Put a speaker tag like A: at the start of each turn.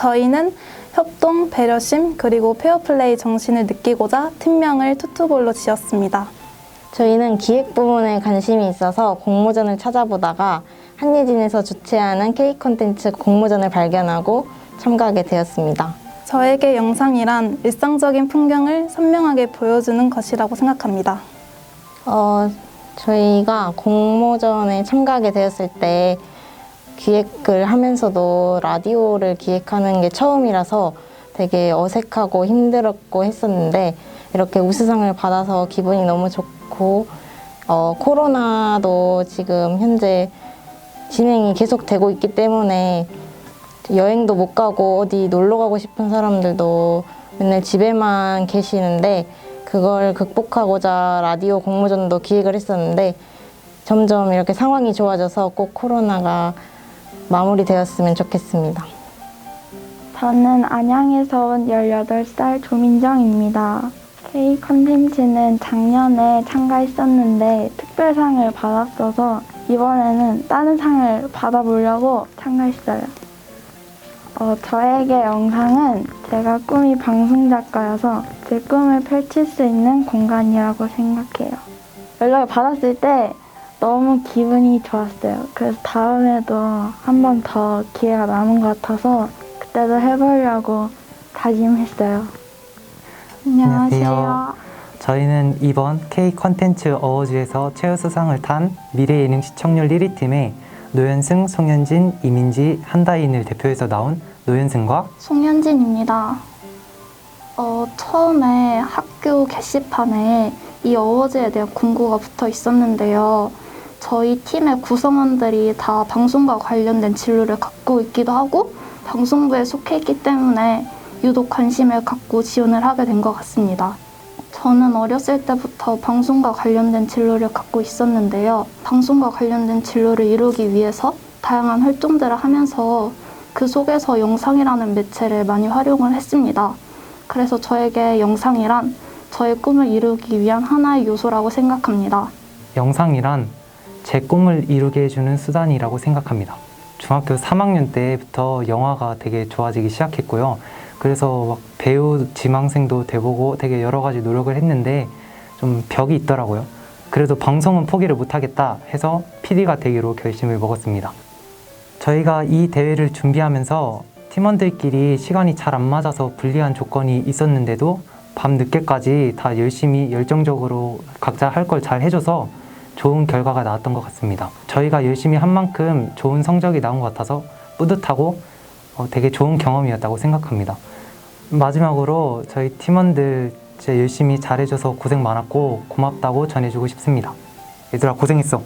A: 저희는 협동, 배려심, 그리고 페어플레이 정신을 느끼고자 팀명을 투투볼로 지었습니다.
B: 저희는 기획 부분에 관심이 있어서 공모전을 찾아보다가 한예진에서 주최하는 K 콘텐츠 공모전을 발견하고 참가하게 되었습니다.
A: 저에게 영상이란 일상적인 풍경을 선명하게 보여주는 것이라고 생각합니다.
B: 어, 저희가 공모전에 참가하게 되었을 때 기획을 하면서도 라디오를 기획하는 게 처음이라서 되게 어색하고 힘들었고 했었는데 이렇게 우수상을 받아서 기분이 너무 좋고 어, 코로나도 지금 현재 진행이 계속 되고 있기 때문에 여행도 못 가고 어디 놀러 가고 싶은 사람들도 맨날 집에만 계시는데 그걸 극복하고자 라디오 공모전도 기획을 했었는데 점점 이렇게 상황이 좋아져서 꼭 코로나가 마무리되었으면 좋겠습니다.
C: 저는 안양에서 온 18살 조민정입니다. K 컨텐츠는 작년에 참가했었는데 특별상을 받았어서 이번에는 다른 상을 받아보려고 참가했어요. 어, 저에게 영상은 제가 꿈이 방송작가여서 제 꿈을 펼칠 수 있는 공간이라고 생각해요. 연락을 받았을 때 너무 기분이 좋았어요. 그래서 다음에도 한 번 더 기회가 남은 것 같아서 그때도 해보려고 다짐했어요.
D: 안녕하세요. 저희는 이번 K 컨텐츠 어워즈에서 최우수상을 탄 미래 예능 시청률 1위 팀의 노현승, 송현진, 이민지, 한다인을 대표해서 나온 노현승과
A: 송현진입니다. 어, 처음에 학교 게시판에 이 어워즈에 대한 공고가 붙어 있었는데요. 저희 팀의 구성원들이 다 방송과 관련된 진로를 갖고 있기도 하고 방송부에 속해 있기 때문에 유독 관심을 갖고 지원을 하게 된 것 같습니다. 저는 어렸을 때부터 방송과 관련된 진로를 갖고 있었는데요. 방송과 관련된 진로를 이루기 위해서 다양한 활동들을 하면서 그 속에서 영상이라는 매체를 많이 활용을 했습니다. 그래서 저에게 영상이란 저의 꿈을 이루기 위한 하나의 요소라고 생각합니다.
D: 영상이란 제 꿈을 이루게 해주는 수단이라고 생각합니다. 중학교 3학년 때부터 영화가 되게 좋아지기 시작했고요. 그래서 막 배우 지망생도 돼보고 되게 여러 가지 노력을 했는데 좀 벽이 있더라고요. 그래도 방송은 포기를 못하겠다 해서 PD가 되기로 결심을 먹었습니다. 저희가 이 대회를 준비하면서 팀원들끼리 시간이 잘 안 맞아서 불리한 조건이 있었는데도 밤 늦게까지 다 열심히 열정적으로 각자 할 걸 잘 해줘서 좋은 결과가 나왔던 것 같습니다. 저희가 열심히 한 만큼 좋은 성적이 나온 것 같아서 뿌듯하고 어, 되게 좋은 경험이었다고 생각합니다. 마지막으로 저희 팀원들 진짜 열심히 잘해줘서 고생 많았고 고맙다고 전해주고 싶습니다. 얘들아 고생했어.